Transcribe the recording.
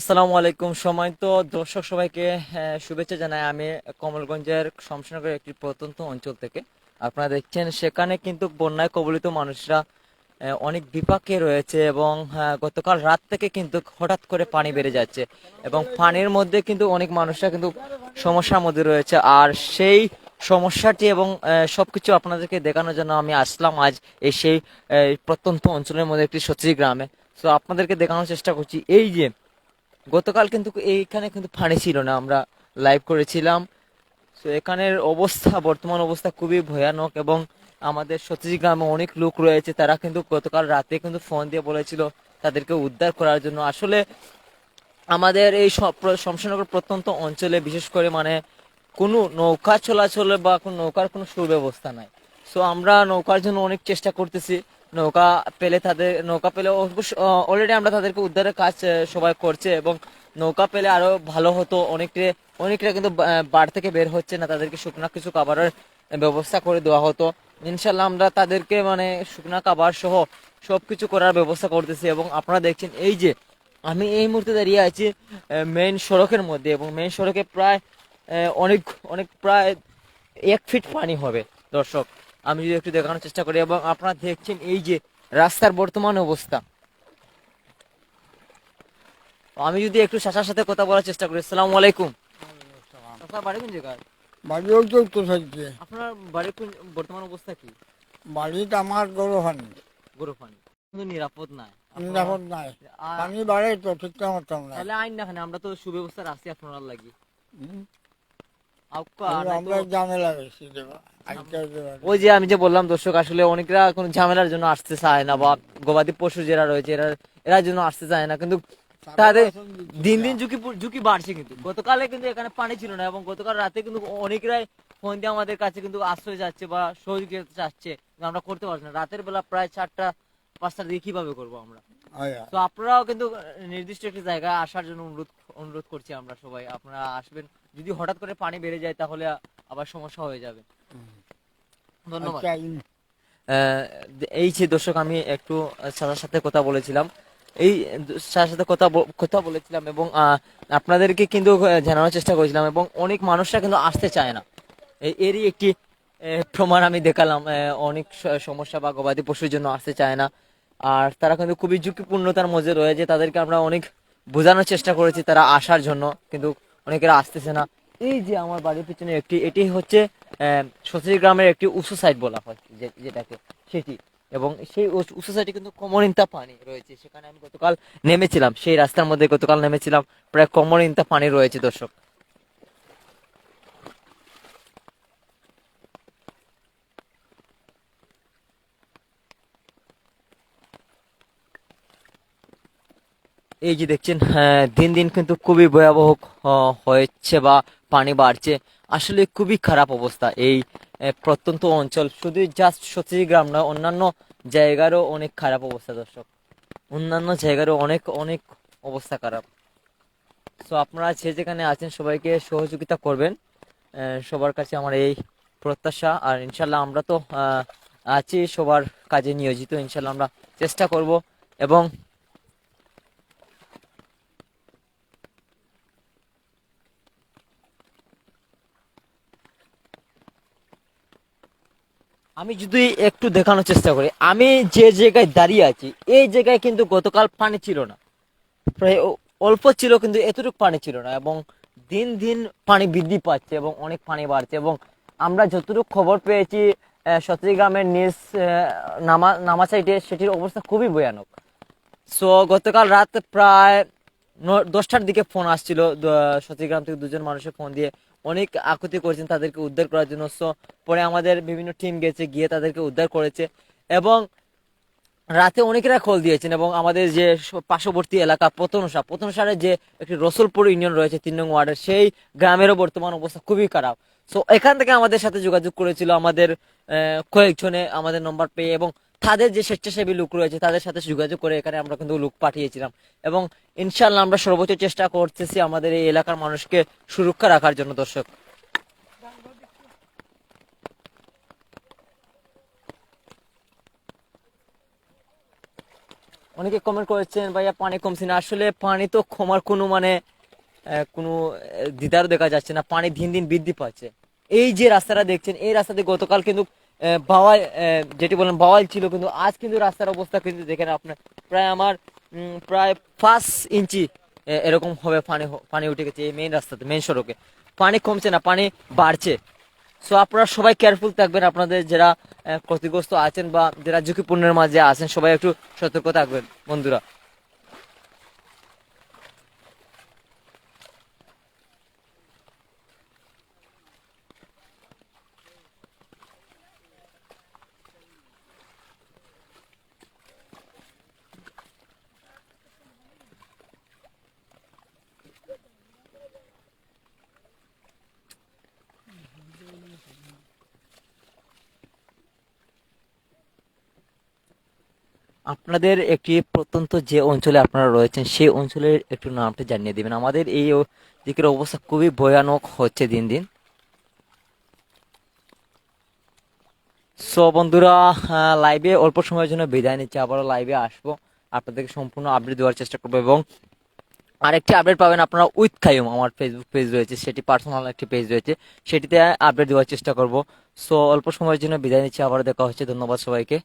আসসালামু আলাইকুম। সময় তো দর্শক সবাইকে শুভেচ্ছা জানাই। আমি কমলগঞ্জের শমশানগরের একটি প্রত্যন্ত অঞ্চল থেকে। আপনারা দেখছেন, সেখানে কিন্তু বন্যায় কবলিত মানুষরা অনেক বিপাকে রয়েছে এবং গতকাল রাত থেকে কিন্তু হঠাৎ করে পানি বেড়ে যাচ্ছে এবং পানির মধ্যে কিন্তু অনেক মানুষরা কিন্তু সমস্যার মধ্যে রয়েছে। আর সেই সমস্যাটি এবং সবকিছু আপনাদেরকে দেখানোর জন্য আমি আসলাম আজ এই সেই প্রত্যন্ত অঞ্চলের মধ্যে একটি সচিব গ্রামে। তো আপনাদেরকে দেখানোর চেষ্টা করছি, এই যে গতকাল কিন্তু এইখানে কিন্তু পানি ছিল না, আমরা লাইভ করেছিলাম। তো এখানের অবস্থা, বর্তমান অবস্থা খুবই ভয়ানক এবং আমাদের সত্যজি গ্রামে অনেক লোক রয়েছে, তারা কিন্তু গতকাল রাতে কিন্তু ফোন দিয়ে বলেছিল তাদেরকে উদ্ধার করার জন্য। আসলে আমাদের এই শমশানগর প্রত্যন্ত অঞ্চলে বিশেষ করে মানে কোনো নৌকা চলাচলে বা কোনো নৌকার কোনো সুব্যবস্থা নাই। সো আমরা নৌকার জন্য অনেক চেষ্টা করতেছি। নৌকা পেলে তাদের, নৌকা পেলে অলরেডি আমরা তাদেরকে উদ্ধারের কাজ সবাই করছে এবং নৌকা পেলে আরও ভালো হতো। অনেকটা অনেকটা কিন্তু বাড় থেকে বের হচ্ছে না, তাদেরকে শুকনা কিছু খাবারের ব্যবস্থা করে দেওয়া হতো। ইনশাল্লাহ আমরা তাদেরকে মানে শুকনা খাবার সহ সবকিছু করার ব্যবস্থা করতেছি এবং আপনারা দেখছেন এই যে আমি এই মুহূর্তে দাঁড়িয়ে আছি মেন সড়কের মধ্যে এবং মেন সড়কে প্রায় অনেক অনেক প্রায় এক ফিট পানি হবে, দর্শক। আমি যদি একটু দেখানোর চেষ্টা করি এবং আপনারা দেখছেন এই যে রাস্তার বর্তমান অবস্থা। আমি যদি একটু শাসার সাথে কথা বলার চেষ্টা করি আসসালামু আলাইকুম। আপনার বাড়ি কোন জায়গায়? তো থাকছে আপনার বাড়ির কোন বর্তমান অবস্থা কি? বাড়িতে আমার গরু পানি গরু পানি কিন্তু নিরাপদ নাই। নিরাপদ নাই। পানি বাড়ে তো ঠিকঠাক মতন নাই। তাহলে আইন না আমরা তো সুব্যবস্থা রাখছি আপনার লাগি। ওই যে আমি যে বললাম দর্শক আসলে অনেকরা কোনো ঝামেলার জন্য আসতে চায় না বা গবাদি পশু যারা রয়েছে এরা এরা জন্য আসতে চায় না কিন্তু তাদের দিন দিন ঝুঁকি ঝুঁকি বাড়ছে কিন্তু। গতকালে কিন্তু এখানে পানি ছিল না এবং গতকাল রাতে কিন্তু অনেকরাই ফোন দিয়ে আমাদের কাছে কিন্তু আশ্রয় যাচ্ছে বা সহযোগিতা চাচ্ছে আমরা করতে পারছি না। রাতের বেলা প্রায় চারটা পাঁচটার দিকে কীভাবে করব আমরা? তো আপনারাও কিন্তু নির্দিষ্ট একটি জায়গায় আসার জন্য অনুরোধ অনুরোধ করছি আমরা সবাই। আপনারা আসবেন যদি হঠাৎ করে পানি বেড়ে যায় তাহলে আবার সমস্যা হয়ে যাবে। ধন্যবাদ। আচ্ছা, এই যে দর্শক আমি একটু সাদার সাথে কথা বলেছিলাম। এই সাদার সাথে কথা কথা বলেছিলাম এবং আপনাদেরকে কিন্তু জানানোর চেষ্টা করেছিলাম এবং অনেক মানুষরা কিন্তু আসতে চায় না। এরই একটি প্রমাণ আমি দেখালাম অনেক সমস্যা বা গবাদি পশুর জন্য আসতে চায় না। আর তারা কিন্তু খুবই ঝুঁকিপূর্ণতার মধ্যে রয়েছে তাদেরকে আমরা অনেক বোঝানোর চেষ্টা করেছি তারা আসার জন্য। কিন্তু অনেকেরা আসতেছে না। এই যে আমার বাড়ির পিছনে একটি, এটি হচ্ছে সচির গ্রামের একটি উঁচু সাইড বলা হয় যেটাকে, সেটি। এবং সেই উঁচু- সাইডে কিন্তু কমরিন্তা পানি রয়েছে। সেখানে আমি গতকাল নেমেছিলাম, সেই রাস্তার মধ্যে গতকাল নেমেছিলাম, প্রায় কমরিন্তা পানি রয়েছে, দর্শক। এই যে দেখছেন হ্যাঁ, দিন দিন কিন্তু খুবই ভয়াবহ হয়েছে বা পানি বাড়ছে। আসলে খুবই খারাপ অবস্থা এই প্রত্যন্ত অঞ্চল। শুধু জাস্ট সত্যি গ্রাম নয় অন্যান্য জায়গারও অনেক খারাপ অবস্থা দর্শক। অন্যান্য জায়গারও অনেক অনেক অবস্থা খারাপ। সো আপনারা যে যেখানে আছেন সবাইকে সহযোগিতা করবেন। সবার কাছে আমার এই প্রত্যাশা। আর ইনশাল্লাহ আমরা তো আছি সবার কাজে নিয়োজিত। ইনশাল্লাহ আমরা চেষ্টা করব। এবং আমি যদি একটু দেখানোর চেষ্টা করি, আমি যে জায়গায় দাঁড়িয়ে আছি, এই জায়গায় কিন্তু গতকাল পানি ছিল না। প্রায় অল্প ছিল কিন্তু এতটুকু পানি ছিল না এবং দিন দিন পানি বৃদ্ধি পাচ্ছে এবং অনেক পানি বাড়ছে এবং আমরা যতটুকু খবর পেয়েছি সতী গ্রামের নিজ নামা নামা সাইডে সেটির অবস্থা খুবই ভয়ানক। সো গতকাল রাত প্রায় দশটার দিকে ফোন আসছিল সতীগ্রাম থেকে দুজন মানুষের ফোন দিয়ে। অনেক আকুতি করেছেন তাদেরকে উদ্ধার করার জন্য। সো পরে আমাদের বিভিন্ন টিম গেছে, গিয়ে তাদেরকে উদ্ধার করেছে। এবং রাতে অনেকেরা কল দিয়েছেন এবং আমাদের যে পার্শ্ববর্তী এলাকা পতনসা, পতনসারে যে একটি রসুলপুর ইউনিয়ন রয়েছে তিন নং ওয়ার্ডের, সেই গ্রামেরও বর্তমান অবস্থা খুবই খারাপ। সো এখান থেকে আমাদের সাথে যোগাযোগ করেছিল আমাদের কয়েকজনে আমাদের নম্বর পেয়ে এবং তাদের যে স্বেচ্ছাসেবী লোক রয়েছে তাদের সাথে যোগাযোগ করে এখানে আমরা কিন্তু লোক পাঠিয়েছিলাম। এবং ইনশাল্লাহ আমরা সর্বোচ্চ চেষ্টা করতেছি আমাদের এই এলাকার মানুষকে সুরক্ষা রাখার জন্য দর্শক। অনেকে কমেন্ট করেছেন ভাইয়া পানি কমছে না। আসলে পানি তো কমার কোনো মানে কোনো আহ, দিদারও দেখা যাচ্ছে না। পানি দিন দিন বৃদ্ধি পাচ্ছে। এই যে রাস্তাটা দেখছেন এই রাস্তাতে গতকাল কিন্তু বাওয়াল যেটি বলেন বাওয়াল ছিল, কিন্তু আজ কিন্তু রাস্তার অবস্থা কিন্তু দেখেন আপনার। প্রায় আমার প্রায় পাঁচ ইঞ্চি এরকম হবে পানি পানি উঠে গেছে এই মেইন রাস্তাতে মেইন সড়কে। পানি কমছে না, পানি বাড়ছে। সো আপনারা সবাই কেয়ারফুল থাকবেন, আপনাদের যারা ক্ষতিগ্রস্ত আছেন বা যারা ঝুঁকিপূর্ণের মাঝে আছেন, সবাই একটু সতর্ক থাকবেন, বন্ধুরা। আপনাদের একটি প্রত্যন্ত যে অঞ্চলে আপনারা রয়েছেন, সেই অঞ্চলের একটু নামটা জানিয়ে দেবেন। আমাদের এই দিকের অবস্থা খুবই ভয়ানক হচ্ছে দিন দিন। সো বন্ধুরা লাইভে অল্প সময়ের জন্য বিদায় নিচ্ছি। আবারও লাইভে আসব। আপনাদেরকে সম্পূর্ণ আপডেট দেওয়ার চেষ্টা করব এবং আরেকটি আপডেট পাবেন আপনারা উইথ খাইম আমার ফেসবুক পেজ রয়েছে, সেটি পার্সোনাল একটি পেজ রয়েছে, সেটিতে আপডেট দেওয়ার চেষ্টা করব। সো অল্প সময়ের জন্য বিদায় নিচ্ছি। আবার দেখা হচ্ছে। ধন্যবাদ সবাইকে।